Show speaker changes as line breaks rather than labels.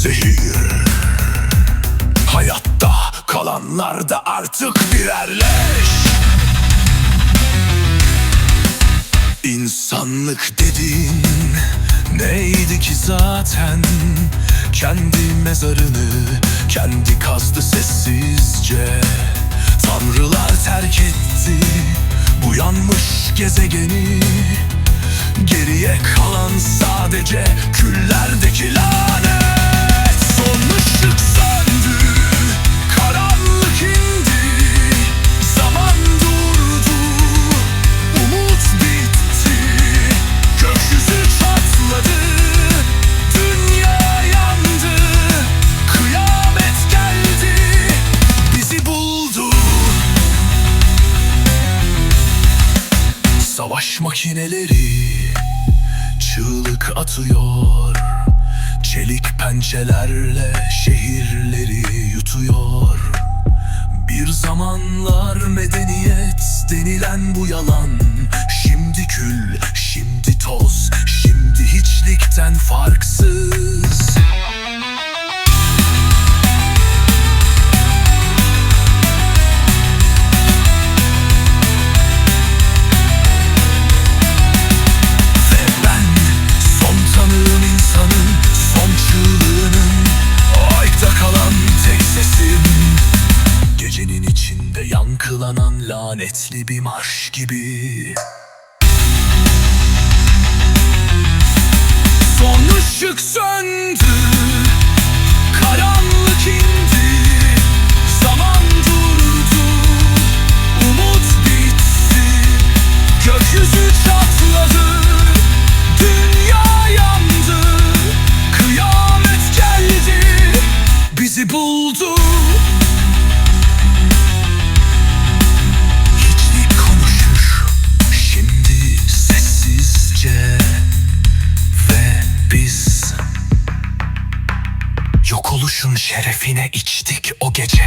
zehir. Hayatta kalanlar da artık birer leş İnsanlık dedin neydi ki zaten? Kendi mezarını kendi kazdı sessizce. Tanrılar terk etti bu yanmış gezegeni. Geriye kalan sadece küllerdekiler. Savaş makineleri çığlık atıyor. Çelik pençelerle şehirleri yutuyor. Bir zamanlar medeniyet denilen bu yalan. Şimdi kül, şimdi toz, şimdi hiçlikten farksız yankılanan lanetli bir marş gibi. Son ışık söndü Yok oluşun şerefine içtik o gece